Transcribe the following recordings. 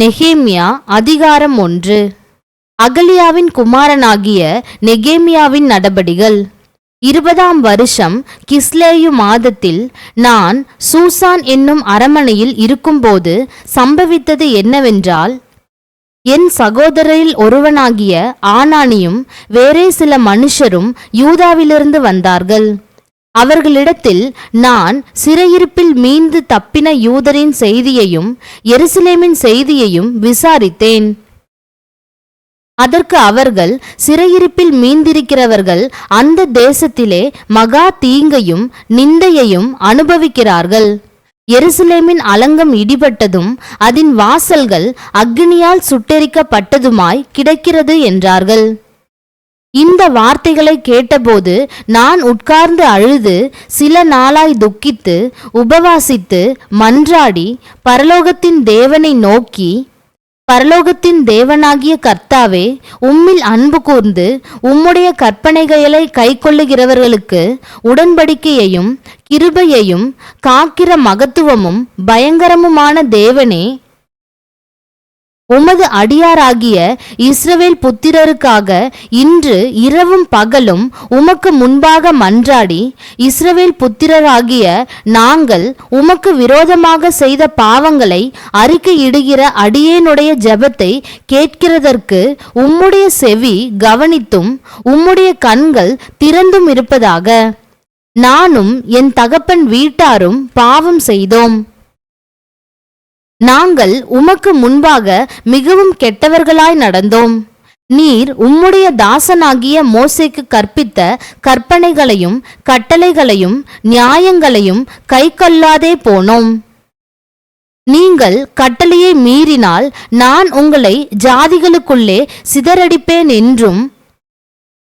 நெகேமியா அதிகாரம் ஒன்று. அகலியாவின் குமாரனாகிய நெகேமியாவின் நடபடிகள். இருபதாம் வருஷம் கிஸ்லேயு மாதத்தில் நான் சூசான் என்னும் அரமனையில் இருக்கும்போது சம்பவித்தது என்னவென்றால் என் சகோதரரில் ஒருவனாகிய ஆனானியும் வேறே சில மனுஷரும் யூதாவிலிருந்து வந்தார்கள். அவர்களிடத்தில் நான் சிறையிருப்பில் மீண்டு தப்பின யூதரின் செய்தியையும் எருசலேமின் செய்தியையும் விசாரித்தேன். அதற்கு அவர்கள் சிறையிருப்பில் மீந்திருக்கிறவர்கள் அந்த தேசத்திலே மகா தீங்கையும் நிந்தையையும் அனுபவிக்கிறார்கள். எருசலேமின் அலங்கம் இடிபட்டதும் அதன் வாசல்கள் அக்னியால் சுட்டெரிக்கப்பட்டதுமாய் கிடக்கிறது என்றார்கள். இந்த வார்த்தைகளை கேட்டபோது நான் உட்கார்ந்து அழுது சில நாளாய் துக்கித்து உபவாசித்து மன்றாடி பரலோகத்தின் தேவனை நோக்கி பரலோகத்தின் தேவனாகிய கர்த்தாவே உம்மில் அன்பு கூர்ந்து உம்முடைய கற்பனைகளை கைக்கொள்ளுகிறவர்களுக்கு உடன்படிக்கையையும் கிருபையையும் காக்கிற மகத்துவமும் பயங்கரமுமான தேவனே உமது அடியாராகிய இஸ்ரவேல் புத்திரருக்காக இன்று இரவும் பகலும் உமக்கு முன்பாக மன்றாடி இஸ்ரவேல் புத்திரராகிய நாங்கள் உமக்கு விரோதமாக செய்த பாவங்களை அறிக்கையிடுகிற அடியேனுடைய ஜெபத்தை கேட்கிறதற்கு உம்முடைய செவி கவனித்தும் உம்முடைய கண்கள் திறந்தும் இருப்பதாக. நானும் என் தகப்பன் வீட்டாரும் பாவம் செய்தோம். நாங்கள் உமக்கு முன்பாக மிகவும் கெட்டவர்களாய் நடந்தோம். நீர் உம்முடைய தாசனாகிய மோசைக்கு கற்பித்த கற்பனைகளையும் கட்டளைகளையும் நியாயங்களையும் கைக்கொள்ளாதே போனோம். நீங்கள் கட்டளையை மீறினால் நான் உங்களை ஜாதிகளுக்குள்ளே சிதறடிப்பேன் என்றும்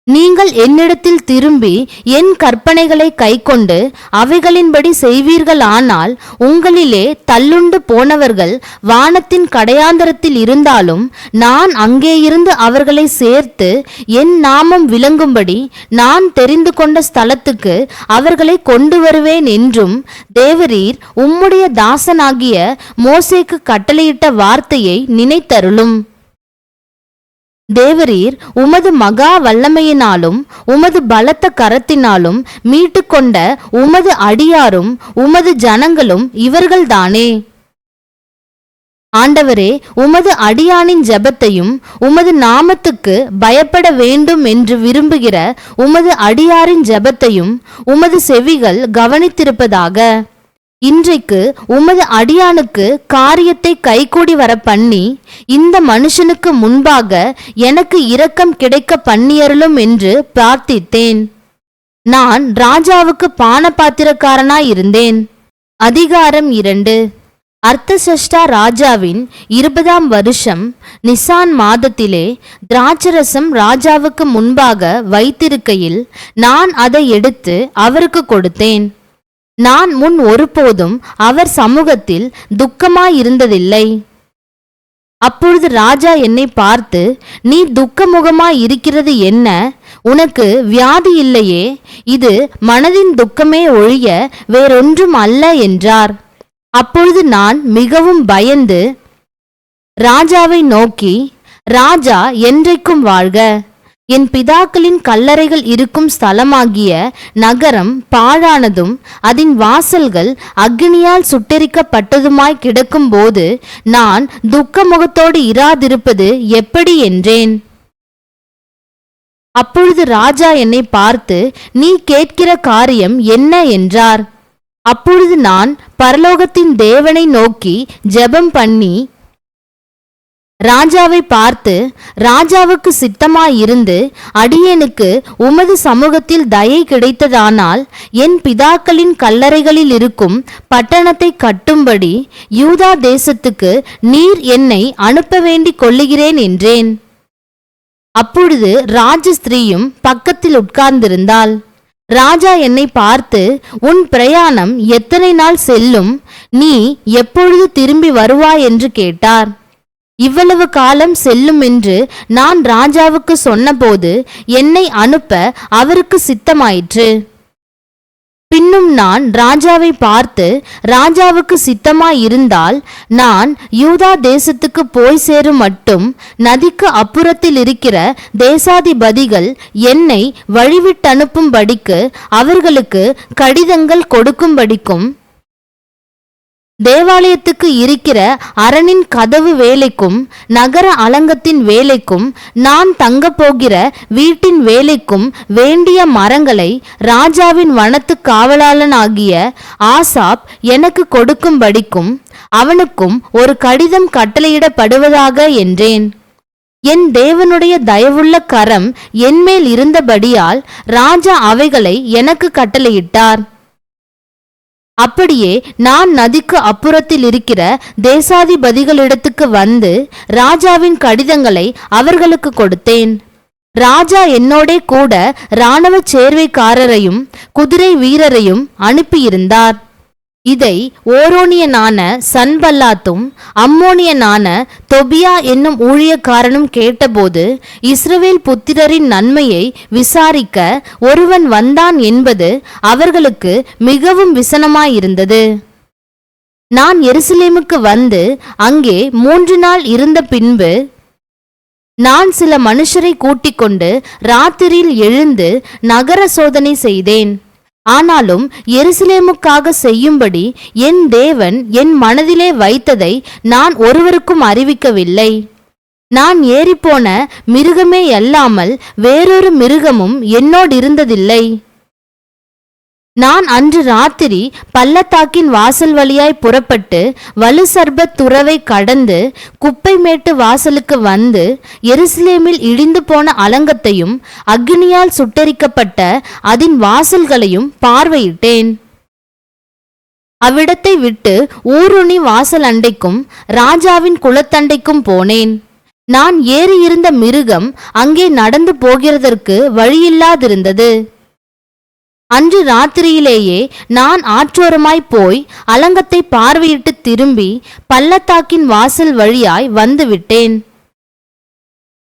நீங்கள் என்னிடத்தில் திரும்பி என் கற்பனைகளை கைக்கொண்டு அவைகளின்படி செய்வீர்களானால் உங்களிலே தள்ளுண்டு போனவர்கள் வானத்தின் கடையாந்தரத்தில் இருந்தாலும் நான் அங்கேயிருந்து அவர்களை சேர்த்து என் நாமம் விளங்கும்படி நான் தெரிந்து கொண்ட ஸ்தலத்துக்கு அவர்களை கொண்டு வருவேன் என்றும் தேவரீர் உம்முடைய தாசனாகிய மோசேக்கு கட்டளையிட்ட வார்த்தையை நினைத்தருளும். தேவரீர் உமது மகா வல்லமையினாலும் உமது பலத்த கரத்தினாலும் மீட்டுக்கொண்ட உமது அடியாரும் உமது ஜனங்களும் இவர்கள்தானே. ஆண்டவரே உமது அடியானின் ஜெபத்தையும் உமது நாமத்துக்கு பயப்பட வேண்டும் என்று விரும்புகிற உமது அடியாரின் ஜெபத்தையும் உமது செவிகள் கவனித்திருப்பதாக. இன்றைக்கு உமது அடியானுக்கு காரியத்தை கைகூடி வர பண்ணி இந்த மனுஷனுக்கு முன்பாக எனக்கு இரக்கம் கிடைக்க பண்ணியருளும் என்று பிரார்த்தித்தேன். நான் ராஜாவுக்கு பான இருந்தேன். அதிகாரம் இரண்டு. அர்த்தசஷ்டா ராஜாவின் இருபதாம் வருஷம் நிசான் மாதத்திலே திராட்சரசம் ராஜாவுக்கு முன்பாக வைத்திருக்கையில் நான் அதை எடுத்து அவருக்கு கொடுத்தேன். நான் முன் ஒருபோதும் அவர் சமூகத்தில் துக்கமாயிருந்ததில்லை. அப்பொழுது ராஜா என்னை பார்த்து நீ துக்கமுகமாய் இருக்கிறது என்ன? உனக்கு வியாதி இல்லையே? இது மனதின் துக்கமே ஒழிய வேறொன்றும் அல்ல என்றார். அப்பொழுது நான் மிகவும் பயந்து ராஜாவை நோக்கி ராஜா என்றைக்கும் வாழ்க. என் பிதாக்களின் கல்லறைகள் இருக்கும் ஸ்தலமாகிய நகரம் பாழானதும் அதன் வாசல்கள் அக்னியால் சுட்டெரிக்கப்பட்டதுமாய் கிடக்கும்போது நான் துக்க முகத்தோடு இராதிருப்பது எப்படி என்றேன்? அப்பொழுது ராஜா என்னை பார்த்து நீ கேட்கிற காரியம் என்ன? என்றார். அப்பொழுது நான் பரலோகத்தின் தேவனை நோக்கி ஜெபம் பண்ணி ராஜாவை பார்த்து ராஜாவுக்கு சித்தமாயிருந்து அடியேனுக்கு உமது சமூகத்தில் தயை கிடைத்ததானால் என் பிதாக்களின் கல்லறைகளில் இருக்கும் பட்டணத்தை கட்டும்படி யூதா தேசத்துக்கு நீர் என்னை அனுப்ப வேண்டிக் கொள்ளுகிறேன் என்றேன். அப்பொழுது ராஜஸ்திரீயும் பக்கத்தில் உட்கார்ந்திருந்தாள். ராஜா என்னை பார்த்து உன் பிரயாணம் எத்தனை நாள் செல்லும்? நீ எப்பொழுது திரும்பி வருவாய்? என்று கேட்டார். இவ்வளவு காலம் செல்லும் என்று நான் ராஜாவுக்கு சொன்னபோது என்னை அனுப்ப அவருக்கு சித்தமாயிற்று. பின்னும் நான் ராஜாவை பார்த்து ராஜாவுக்கு சித்தமாயிருந்தால் நான் யூதா தேசத்துக்கு போய் சேரும் மட்டும் நதிக்கு அப்புறத்தில் இருக்கிற தேசாதிபதிகள் என்னை வழிவிட்டனுப்பும்படிக்கு அவர்களுக்கு கடிதங்கள் கொடுக்கும்படிக்கும் தேவாலயத்துக்கு இருக்கிற அரணின் கதவு வேலைக்கும் நகர அலங்கத்தின் வேலைக்கும் நான் தங்கப் போகிற வீட்டின் வேலைக்கும் வேண்டிய மரங்களை ராஜாவின் வனத்து காவலாளனாகிய ஆசாப் எனக்கு கொடுக்கும்படிக்கும் அவனுக்கும் ஒரு கடிதம் கட்டளையிடப்படுவதாக என்றேன். என் தேவனுடைய தயவுள்ள கரம் என்மேல் இருந்தபடியால் ராஜா அவைகளை எனக்கு கட்டளையிட்டார். அப்படியே நான் நதிக்கு அப்புறத்தில் இருக்கிற தேசாதிபதிகளிடத்துக்கு வந்து ராஜாவின் கடிதங்களை அவர்களுக்கு கொடுத்தேன். ராஜா என்னோடே கூட இராணுவ சேர்வைக்காரரையும் குதிரை வீரரையும் அனுப்பியிருந்தார். இதை ஓரோனியனான சன்பல்லாத்தும் அம்மோனியனான தொபியா என்னும் ஊழியக்காரனும் கேட்டபோது இஸ்ரவேல் புத்திரரின் நன்மையை விசாரிக்க ஒருவன் வந்தான் என்பது அவர்களுக்கு மிகவும் விசனமாயிருந்தது. நான் எருசலேமுக்கு வந்து அங்கே மூன்று நாள் இருந்த பின்பு நான் சில மனுஷரை கூட்டிக் கொண்டு ராத்திரியில் எழுந்து நகர சோதனை செய்தேன். ஆனாலும் எருசலேமுக்காக செய்யும்படி என் தேவன் என் மனதிலே வைத்ததை நான் ஒருவருக்கும் அறிவிக்கவில்லை. நான் ஏறிப்போன மிருகமே அல்லாமல் வேறொரு மிருகமும் என்னோடிருந்ததில்லை. நான் அன்று ராத்திரி பள்ளத்தாக்கின் வாசல் வழியாய் புறப்பட்டு வலுசர்பத் துறவை கடந்து குப்பைமேட்டு வாசலுக்கு வந்து எருசலேமில் இடிந்து போன அலங்கத்தையும் அக்னியால் சுட்டரிக்கப்பட்ட அதன் வாசல்களையும் பார்வையிட்டேன். அவ்விடத்தை விட்டு ஊருணி வாசல் அண்டைக்கும் ராஜாவின் குளத்தண்டைக்கும் போனேன். நான் ஏறியிருந்த மிருகம் அங்கே நடந்து போகிறதற்கு வழியில்லாதிருந்தது. அன்று ராத்திரியிலேயே நான் ஆற்றோரமாய் போய் அலங்கத்தை பார்வையிட்டு திரும்பி பள்ளத்தாக்கின் வாசல் வழியாய் வந்துவிட்டேன்.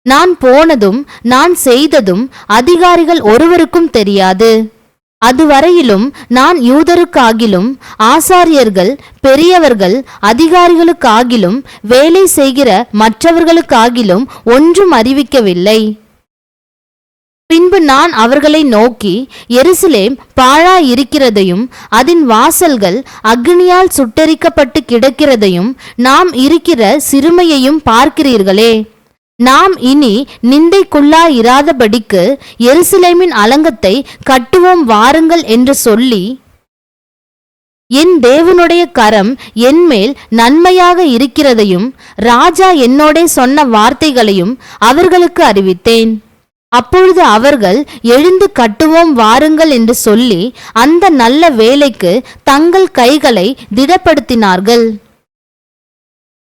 நான் போனதும் நான் செய்ததும் அதிகாரிகள் ஒருவருக்கும் தெரியாது. அதுவரையிலும் நான் யூதருக்காகிலும் ஆசாரியர்கள் பெரியவர்கள் அதிகாரிகளுக்காகிலும் வேலை செய்கிற மற்றவர்களுக்காகிலும் ஒன்றும் அறிவிக்கவில்லை. பின்பு நான் அவர்களை நோக்கி எருசலேம் பாழா இருக்கிறதையும் அதன் வாசல்கள் அக்னியால் சுட்டரிக்கப்பட்டு கிடக்கிறதையும் நாம் இருக்கிற சிறுமையையும் பார்க்கிறீர்களே. நாம் இனி நிந்தைக்குள்ளாயிராதபடிக்கு எருசலேமின் அலங்கத்தை கட்டுவோம் வாருங்கள் என்று சொல்லி என் தேவனுடைய கரம் என்மேல் நன்மையாக இருக்கிறதையும் ராஜா என்னோடே சொன்ன வார்த்தைகளையும் அவர்களுக்கு அறிவித்தேன். அப்பொழுது அவர்கள் எழுந்து கட்டுவோம் வாருங்கள் என்று சொல்லி அந்த நல்ல வேலைக்கு தங்கள் கைகளை திடப்படுத்தினார்கள்.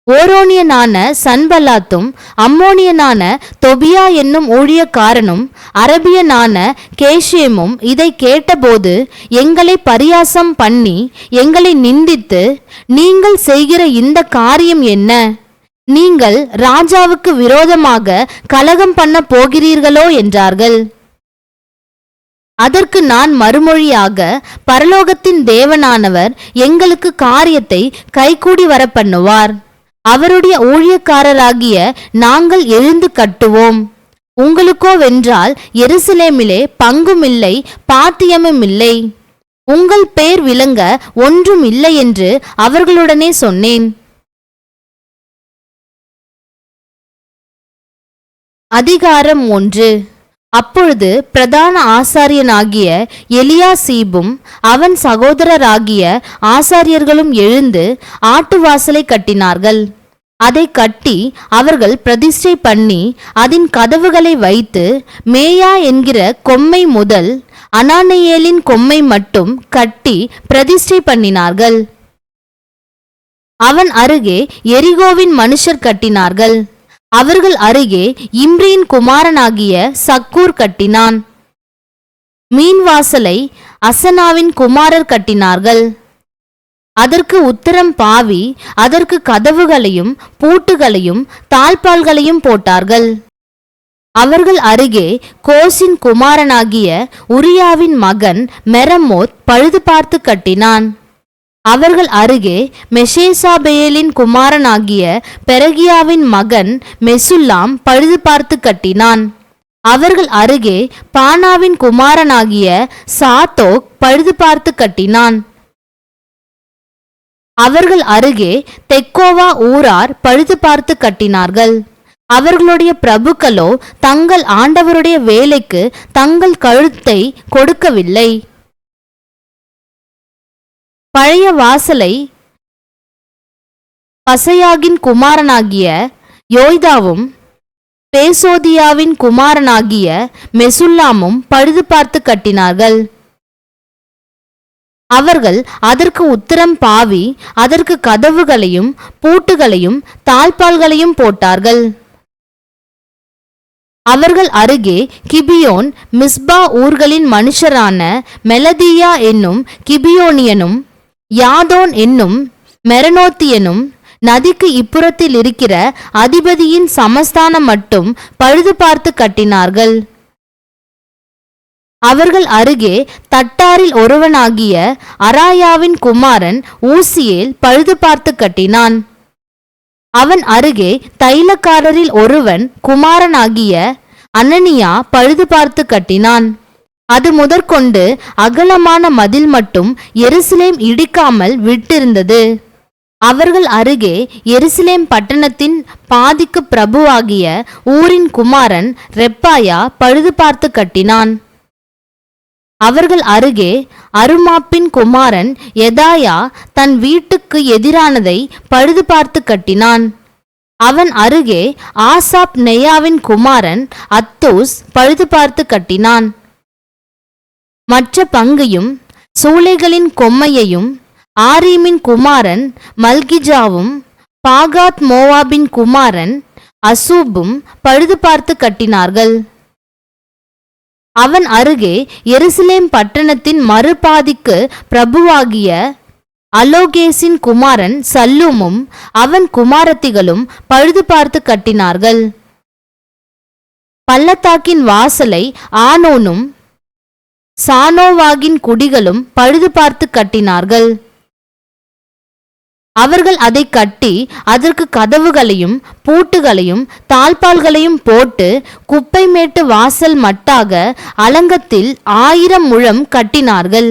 ஓரோனியனான சன்பல்லாத்தும் அம்மோனியனான தொபியா என்னும் ஊழியக்காரனும் அரபியனான கேஷேமும் இதை கேட்டபோது எங்களை பரியாசம் பண்ணி எங்களை நிந்தித்து நீங்கள் செய்கிற இந்த காரியம் என்ன? நீங்கள் ராஜாவுக்கு விரோதமாக கலகம் பண்ண போகிறீர்களோ என்றார்கள். அதற்கு நான் மறுமொழியாக பரலோகத்தின் தேவனானவர் எங்களுக்கு காரியத்தை கைகூடி வர பண்ணுவார் அவருடைய ஊழியக்காரராகிய நாங்கள் எழுந்து கட்டுவோம். உங்களுக்கோ வென்றால் எருசலேமிலே பங்கும் இல்லை பாத்தியமும் இல்லை உங்கள் பேர் விளங்க ஒன்றும் இல்லை என்று அவர்களுடனே சொன்னேன். அதிகாரம் ஒன்று. அப்பொழுது பிரதான ஆசாரியனாகிய எலியாசீபும் அவன் சகோதரராகிய ஆசாரியர்களும் எழுந்து ஆட்டுவாசலை கட்டினார்கள். அதை கட்டி அவர்கள் பிரதிஷ்டை பண்ணி அதன் கதவுகளை வைத்து மேயா என்கிற கொம்மை முதல் அனானியேலின் கொம்மை மட்டும் கட்டி பிரதிஷ்டை பண்ணினார்கள். அவன் அருகே எரிகோவின் மனுஷர் கட்டினார்கள். அவர்கள் அருகே இம்ரியின் குமாரனாகிய சக்கூர் கட்டினான். மீன்வாசலை அசனாவின் குமாரர் கட்டினார்கள். அதற்கு உத்தரம் பாவி அதற்கு கதவுகளையும் பூட்டுகளையும் தாழ்பால்களையும் போட்டார்கள். அவர்கள் அருகே கோசின் குமாரனாகிய உரியாவின் மகன் மெரமோத் பழுது பார்த்து கட்டினான். அவர்கள் அருகே மெஷேசாபேலின் குமாரனாகிய பெரகியாவின் மகன் மெசுல்லாம் பழுது பார்த்து கட்டினான். அவர்கள் அருகே பானாவின் குமாரனாகிய சாத்தோக் பழுது பார்த்து கட்டினான். அவர்கள் அருகே தெக்கோவா ஊரார் பழுது பார்த்து கட்டினார்கள். அவர்களுடைய பிரபுக்களோ தங்கள் ஆண்டவருடைய வேலைக்கு தங்கள் கழுத்தை கொடுக்கவில்லை. பழைய வாசலை பசையாகின் குமாரனாகிய யோய்தாவும் பேசோதியாவின் குமாரனாகிய மெசுல்லாமும் பழுது பார்த்து கட்டினார்கள். அவர்கள் அதற்கு உத்தரம் பாவி அதற்கு கதவுகளையும் பூட்டுகளையும் தாழ்பால்களையும் போட்டார்கள். அவர்கள் அருகே கிபியோன் மிஸ்பா ஊர்களின் மனுஷரான மெலதியா என்னும் கிபியோனியனும் யாதோன் என்னும் மெரனோத்தியனும் நதிக்கு இப்புறத்தில் இருக்கிற அதிபதியின் சமஸ்தானம் மட்டும் பழுது பார்த்து கட்டினார்கள். அவர்கள் அருகே தட்டாரில் ஒருவனாகிய அராயாவின் குமாரன் ஊசியேல் பழுது பார்த்து கட்டினான். அவன் அருகே தைலக்காரரில் ஒருவன் குமாரனாகிய அனனியா பழுது பார்த்து கட்டினான். அது முதற்கொண்டு அகலமான மதில் மட்டும் எருசலேம் இடிக்காமல் விட்டிருந்தது. அவர்கள் அருகே எருசலேம் பட்டணத்தின் பாதிக்கு பிரபுவாகிய ஊரின் குமாரன் ரெப்பாயா பழுது பார்த்து கட்டினான். அவர்கள் அருகே அருமாப்பின் குமாரன் எதாயா தன் வீட்டுக்கு எதிரானதை பழுது பார்த்து கட்டினான். அவன் அருகே ஆசாப் நெய்யாவின் குமாரன் அத்தோஸ் பழுது பார்த்து கட்டினான். மற்ற பங்கையும் சூளைகளின் கொம்மையையும் ஆரீமின் குமாரன் மல்கிஜாவும் பாகாத் மோவாபின் குமாரன் அசூபும் பழுது பார்த்து கட்டினார்கள். அவன் அருகே எருசலேம் பட்டணத்தின் மறுபாதிக்கு பிரபுவாகிய அலோகேசின் குமாரன் சல்லூமும் அவன் குமாரத்திகளும் பழுது பார்த்து கட்டினார்கள். பள்ளத்தாக்கின் வாசலை ஆனோனும் சானோவாகின் குடிகளும் பழுது பார்த்து கட்டினார்கள். அவர்கள் அதை கட்டி அதற்கு கதவுகளையும் பூட்டுகளையும் தாழ்பால்களையும் போட்டு குப்பை மேட்டு வாசல் மட்டாக அலங்கத்தில் ஆயிரம் முழம் கட்டினார்கள்.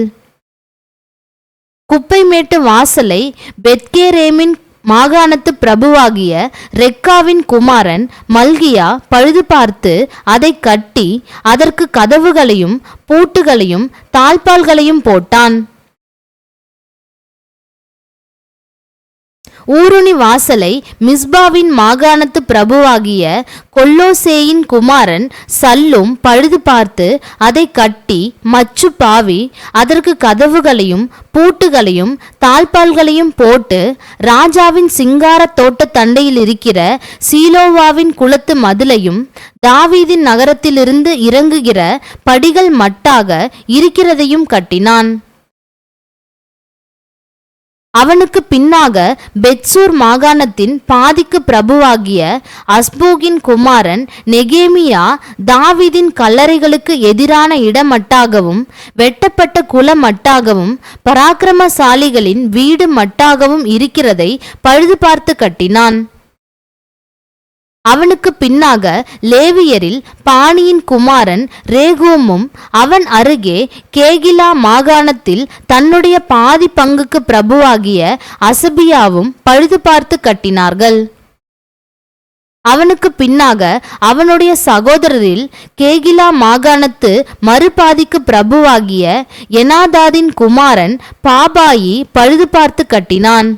குப்பை மேட்டு வாசலை பெத்கேரேமின் மாகாணத்து பிரபுவாகிய ரெக்காவின் குமாரன் மல்கியா பழுது பார்த்து அதை கட்டி அதற்கு கதவுகளையும் பூட்டுகளையும் தாழ்பால்களையும் போட்டான். ஊருணி வாசலை மிஸ்பாவின் மாகாணத்து பிரபுவாகிய கொல்லோசேயின் குமாரன் சல்லும் பழுது பார்த்து அதை கட்டி மச்சு பாவி அதற்கு கதவுகளையும் பூட்டுகளையும் தாழ்பால்களையும் போட்டு ராஜாவின் சிங்கார தோட்ட தண்டையில் இருக்கிற சீலோவாவின் குளத்து மதிலையும் தாவீதின் நகரத்திலிருந்து இறங்குகிற படிகள் மட்டாக இருக்கிறதையும் கட்டினான். அவனுக்கு பின்னாக பெட்சூர் மாகாணத்தின் பாதிக்கு பிரபுவாகிய அஸ்போகின் குமாரன் நெகேமியா தாவிதின் கல்லறைகளுக்கு எதிரான இடமட்டாகவும் வெட்டப்பட்ட குலமட்டாகவும் பராக்கிரமசாலிகளின் வீடு மட்டாகவும் இருக்கிறதை பழுது பார்த்து கட்டினான். அவனுக்கு பின்னாக லேவியரில் பாணியின் குமாரன் ரேகோமும் அவன் அருகே கேகிலா மாகாணத்தில் தன்னுடைய பாதி பங்குக்கு பிரபுவாகிய அசபியாவும் பழுது பார்த்து கட்டினார்கள். அவனுக்கு பின்னாக அவனுடைய சகோதரரில் கேகிலா மாகாணத்து மறுபாதிக்கு பிரபுவாகிய எனாதாதின் குமாரன் பாபாயி பழுது பார்த்து கட்டினான்.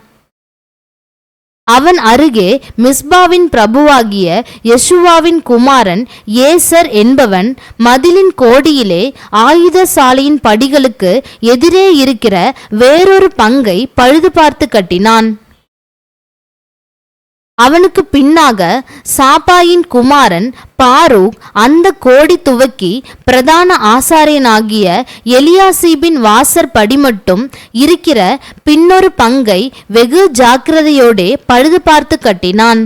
அவன் அருகே மிஸ்பாவின் பிரபுவாகிய யெசுவாவின் குமாரன் ஏசர் என்பவன் மதிலின் கோடியிலே ஆயுதசாலையின் படிகளுக்கு எதிரே இருக்கிற வேறொரு பங்கை பழுது பார்த்து கட்டினான். அவனுக்கு பின்னாக சாப்பாயின் குமாரன் பாரூக் அந்த கோடி துவக்கி பிரதான ஆசாரியனாகிய எலியாசீபின் வாசற் படிமட்டும் இருக்கிற பின்னொரு பங்கை வெகு ஜாக்கிரதையோடே பழுது பார்த்து கட்டினான்.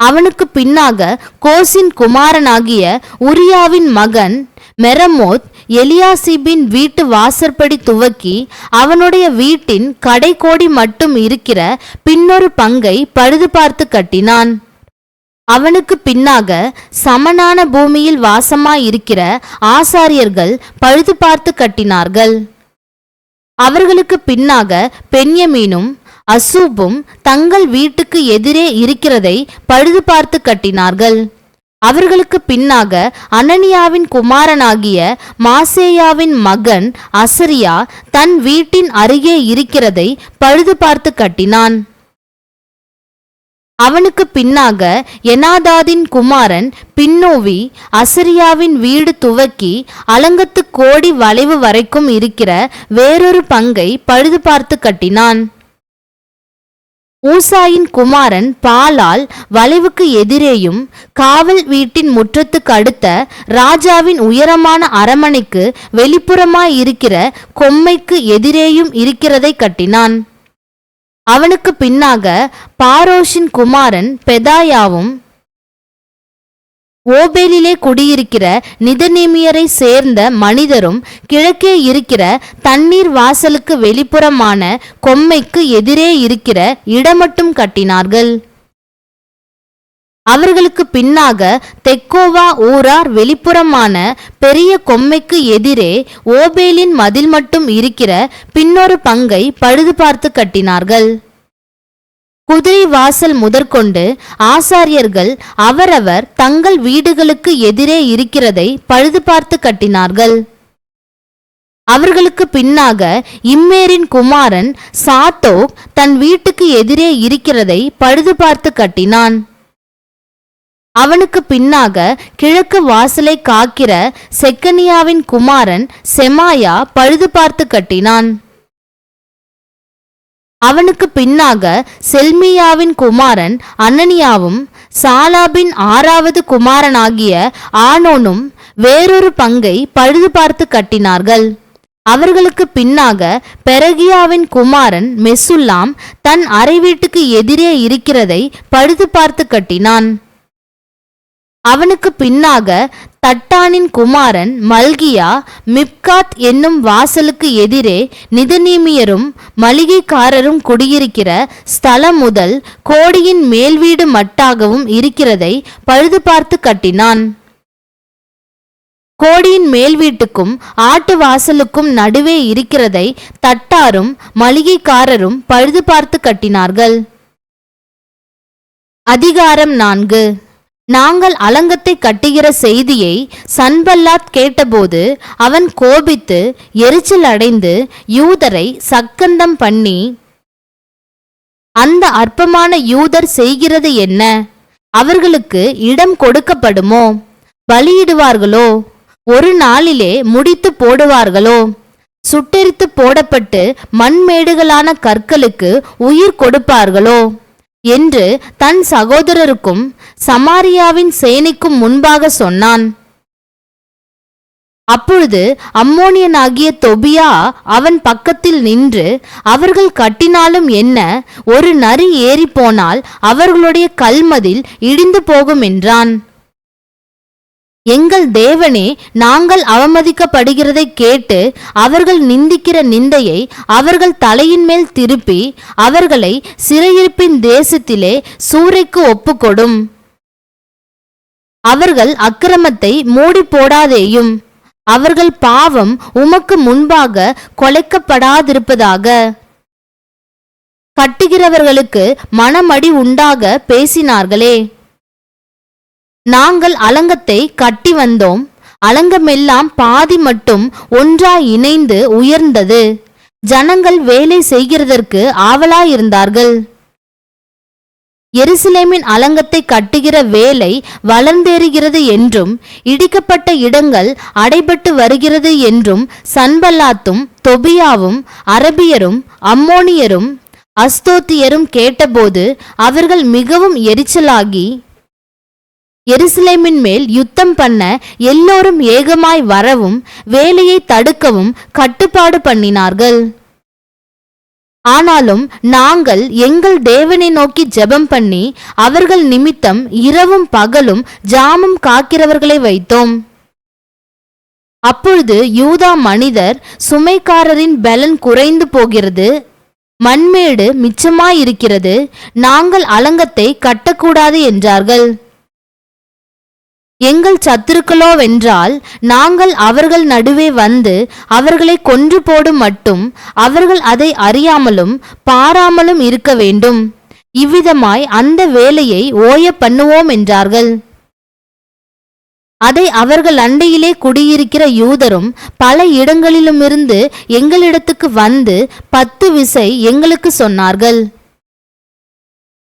அவனுக்கு பின்னாக கோசின் குமாரனாகிய உரியாவின் மகன் மெரமோத் எலியாசிபின் வீட்டு வாசற்படி துவக்கி அவனுடைய வீட்டின் கடைக்கோடி மட்டும் இருக்கிற பின்னொரு பங்கை பழுது பார்த்து கட்டினான். அவனுக்கு பின்னாக சமனான பூமியில் வாசமாயிருக்கிற ஆசாரியர்கள் பழுது பார்த்து கட்டினார்கள். அவர்களுக்கு பின்னாக பென்யமீனும் அசூபும் தங்கள் வீட்டுக்கு எதிரே இருக்கிறதை பழுது பார்த்து கட்டினார்கள். அவர்களுக்கு பின்னாக அனனியாவின் குமாரனாகிய மாசேயாவின் மகன் அசரியா தன் வீட்டின் அருகே இருக்கிறதை பழுது பார்த்து கட்டினான். அவனுக்கு பின்னாக எனாதாதின் குமாரன் பின்னோவி அசரியாவின் வீடு துவக்கி அலங்கத்து கோடி வளைவு வரைக்கும் இருக்கிற வேறொரு பங்கை பழுது பார்த்து கட்டினான். ஊசாயின் குமாரன் பாலால் வளைவுக்கு எதிரேயும் காவல் வீட்டின் முற்றத்துக்கு அடுத்த ராஜாவின் உயரமான அரமனைக்கு வெளிப்புறமாயிருக்கிற கொம்மைக்கு எதிரேயும் இருக்கிறதை கட்டினான். அவனுக்கு பின்னாக பாரோஷின் குமாரன் பெதாயாவும் ஓபேலிலே குடியிருக்கிற நிதநேமியரை சேர்ந்த மனிதரும் கிழக்கே இருக்கிற தண்ணீர் வாசலுக்கு வெளிப்புறமான கொம்மைக்கு எதிரே இருக்கிற இடமட்டும் கட்டினார்கள். அவர்களுக்கு பின்னாக தெக்கோவா ஊரார் வெளிப்புறமான பெரிய கொம்மைக்கு எதிரே ஓபேலின் மதில் மட்டும் இருக்கிற பின்னொரு பங்கை பழுது பார்த்து கட்டினார்கள். குதிரை வாசல் முதற்கொண்டு ஆசாரியர்கள் அவரவர் தங்கள் வீடுகளுக்கு எதிரே இருக்கிறதை பழுது பார்த்து கட்டினார்கள். அவர்களுக்கு பின்னாக இம்மேரின் குமாரன் சாத்தோக் தன் வீட்டுக்கு எதிரே இருக்கிறதை பழுது பார்த்து கட்டினான். அவனுக்கு பின்னாக கிழக்கு வாசலை காக்கிற செக்கனியாவின் குமாரன் செமாயா பழுது பார்த்து கட்டினான். அவனுக்கு பின்னாக செல்மியாவின் குமாரன் அனனியாவும் சாலாபின் ஆறாவது குமாரனாகிய ஆனோனும் வேறொரு பங்கை பழுது பார்த்து கட்டினார்கள். அவர்களுக்கு பின்னாக பெரகியாவின் குமாரன் மெசுல்லாம் தன் அறை வீட்டுக்கு எதிரே இருக்கிறதை பழுது பார்த்து கட்டினான். அவனுக்கு பின்னாக தட்டானின் குமாரன் மல்கியா மிப்காத் என்னும் வாசலுக்கு எதிரே நிதநீமியரும் மளிகைக்காரரும் குடியிருக்கிற ஸ்தலம் முதல் கோடியின் மேல்வீடு மட்டாகவும் இருக்கிறதை பழுது பார்த்து கட்டினான். கோடியின் மேல் வீட்டுக்கும் ஆட்டு வாசலுக்கும் நடுவே இருக்கிறதை தட்டாரும் மளிகைக்காரரும் பழுது பார்த்து கட்டினார்கள். அதிகாரம் நான்கு. நாங்கள் அலங்கத்தை கட்டுகிற செய்தியை சன்பல்லாத் கேட்டபோது அவன் கோபித்து எரிச்சல் அடைந்து யூதரை சக்கந்தம் பண்ணி அந்த அற்பமான யூதர் செய்கிறது என்ன? அவர்களுக்கு இடம் கொடுக்கப்படுமோ? பலியிடுவார்களோ? ஒரு நாளிலே முடித்து போடுவார்களோ? சுட்டெரித்து போடப்பட்டு மண்மேடுகளான கற்களுக்கு உயிர் கொடுப்பார்களோ? என்று தன் சகோதரருக்கும் சமாரியாவின் சேனைக்கும் முன்பாக சொன்னான். அப்பொழுது அம்மோனியனாகிய தொபியா அவன் பக்கத்தில் நின்று அவர்கள் கட்டினாலும் என்ன? ஒரு நரி ஏறிப்போனால் அவர்களுடைய கல்மதில் இடிந்து போகும் என்றான். எங்கள் தேவனே நாங்கள் அவமதிக்கப்படுகிறதை கேட்டு அவர்கள் நிந்திக்கிற நிந்தையை அவர்கள் தலையின் மேல் திருப்பி அவர்களை சிறையிருப்பின் தேசத்திலே சூறைக்கு ஒப்புக்கொடும். அவர்கள் அக்கிரமத்தை மூடி போடாதேயும் அவர்கள் பாவம் உமக்கு முன்பாக கொலைக்கப்படாதிருப்பதாக. கட்டுகிறவர்களுக்கு மனமடி உண்டாக பேசினார்களே. நாங்கள் அலங்கத்தை கட்டி வந்தோம். அலங்கமெல்லாம் பாதி மட்டும் ஒன்றாய் இணைந்து உயர்ந்தது. ஜனங்கள் வேலை செய்கிறதற்கு ஆவலாயிருந்தார்கள். எருசலேமின் அலங்கத்தை கட்டுகிற வேலை வளர்ந்தேறுகிறது என்றும் இடிக்கப்பட்ட இடங்கள் அடைபட்டு வருகிறது என்றும் சன்பல்லாத்தும் தொபியாவும் அரபியரும் அம்மோனியரும் அஸ்தோத்தியரும் கேட்டபோது அவர்கள் மிகவும் எரிச்சலாகி எருசலேமின் மேல் யுத்தம் பண்ண எல்லோரும் ஏகமாய் வரவும் வேலையை தடுக்கவும் கட்டுப்பாடு பண்ணினார்கள். ஆனாலும் நாங்கள் எங்கள் தேவனை நோக்கி ஜெபம் பண்ணி அவர்கள் நிமித்தம் இரவும் பகலும் ஜாமம் காக்கிறவர்களை வைத்தோம். அப்பொழுது யூதா மனிதர் சுமைக்காரரின் பலன் குறைந்து போகிறது மண்மேடு மிச்சமாயிருக்கிறது நாங்கள் அலங்கத்தை கட்டக்கூடாது என்றார்கள். எங்கள் சத்துருக்களோவென்றால் நாங்கள் அவர்கள் நடுவே வந்து அவர்களை கொன்று போடும் மட்டும் அவர்கள் அதை அறியாமலும் பாராமலும் இருக்க வேண்டும். இவ்விதமாய் அந்த வேலையை ஓய பண்ணுவோம் என்றார்கள். அதை அவர்கள் அண்டையிலே குடியிருக்கிற யூதரும் பல இடங்களிலுமிருந்து எங்களிடத்துக்கு வந்து பத்து விசை எங்களுக்கு சொன்னார்கள்.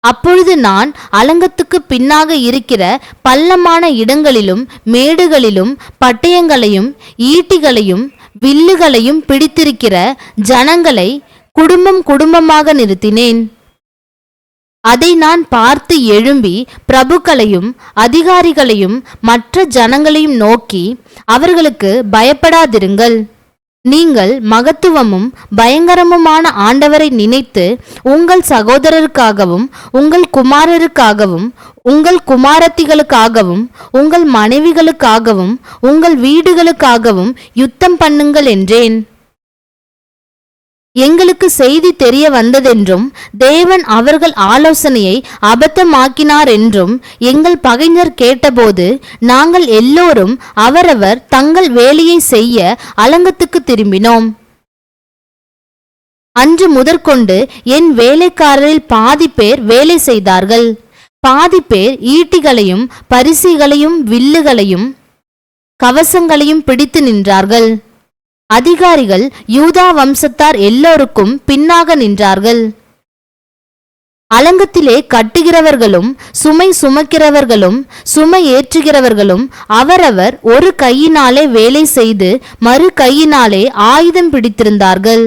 அப்பொழுது நான் அலங்கத்துக்கு பின்னாக இருக்கிற பள்ளமான இடங்களிலும் மேடுகளிலும் பட்டயங்களையும் ஈட்டிகளையும் வில்லுகளையும் பிடித்திருக்கிற ஜனங்களை குடும்பம் குடும்பமாக நிறுத்தினேன். அதை நான் பார்த்து எழும்பி பிரபுக்களையும் அதிகாரிகளையும் மற்ற ஜனங்களையும் நோக்கி அவர்களுக்கு பயப்படாதிருங்கள். நீங்கள் மகத்துவமும் பயங்கரமுமான ஆண்டவரை நினைத்து உங்கள் சகோதரருக்காகவும் உங்கள் குமாரருக்காகவும் உங்கள் குமாரத்திகளுக்காகவும் உங்கள் மனைவிகளுக்காகவும் உங்கள் வீடுகளுக்காகவும் யுத்தம் பண்ணுங்கள் என்றேன். எங்களுக்கு செய்தி தெரிய வந்ததென்றும் தேவன் அவர்கள் ஆலோசனையை அபத்தமாக்கினார் என்றும் எங்கள் பகைஞர் கேட்டபோது நாங்கள் எல்லோரும் அவரவர் தங்கள் வேலையை செய்ய அலங்கத்துக்கு திரும்பினோம். அன்று முதற்கொண்டு என் வேலைக்காரரில் பாதி பேர் வேலை செய்தார்கள். பாதி பேர் ஈட்டிகளையும் பரிசிகளையும் வில்லுகளையும் கவசங்களையும் பிடித்து நின்றார்கள். அதிகாரிகள் யூதா வம்சத்தார் எல்லோருக்கும் பின்னாக நின்றார்கள். அலங்கத்திலே கட்டுகிறவர்களும் சுமை சுமக்கிறவர்களும் சுமை ஏற்றுகிறவர்களும் அவரவர் ஒரு கையினாலே வேலை செய்து மறு கையினாலே ஆயுதம் பிடித்திருந்தார்கள்.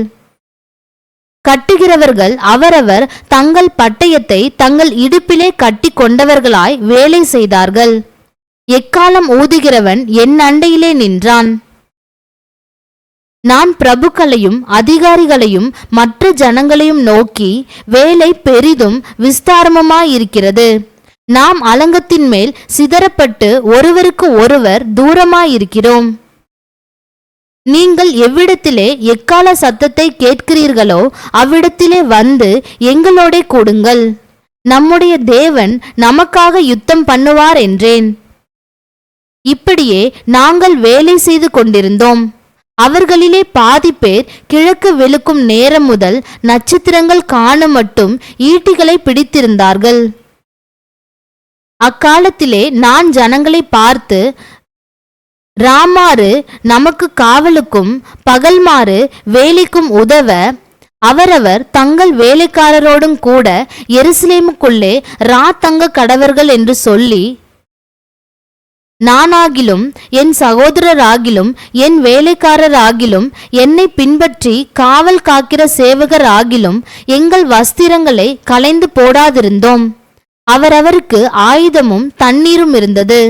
கட்டுகிறவர்கள் அவரவர் தங்கள் பட்டயத்தை தங்கள் இடுப்பிலே கட்டி கொண்டவர்களாய் வேலை செய்தார்கள். எக்காலம் ஊதுகிறவன் என் அண்டையிலே நின்றான். நான் பிரபுக்களையும் அதிகாரிகளையும் மற்ற ஜனங்களையும் நோக்கி வேலை பெரிதும் விஸ்தாரமுமாயிருக்கிறது நாம் அலங்கத்தின் மேல் சிதறப்பட்டு ஒருவருக்கு ஒருவர் தூரமாயிருக்கிறோம். நீங்கள் எவ்விடத்திலே எக்கால சத்தத்தை கேட்கிறீர்களோ அவ்விடத்திலே வந்து எங்களோடே கூடுங்கள். நம்முடைய தேவன் நமக்காக யுத்தம் பண்ணுவார் என்றேன். இப்படியே நாங்கள் வேலை செய்து கொண்டிருந்தோம். அவர்களிலே பாதி பேர் கிழக்கு வெளுக்கும் நேரம் முதல் நட்சத்திரங்கள் காண மட்டும் ஈட்டிகளை பிடித்திருந்தார்கள். அக்காலத்திலே நான் ஜனங்களை பார்த்து ராமாறு நமக்கு காவலுக்கும் பகல்மாறு வேலைக்கும் உதவ அவரவர் தங்கள் வேலைக்காரரோடும் கூட எருசலேமுக்குள்ளே ரா தங்க கடவர்கள் என்று சொல்லி நானாகிலும் என் சகோதரராகிலும் என் வேலைக்காரராகிலும் என்னை பின்பற்றி காவல் காக்கிற சேவகர் ஆகிலும் எங்கள் வஸ்திரங்களை களைந்து போடாதிருந்தோம். அவரவருக்கு ஆயுதமும் தண்ணீரும் இருந்தது.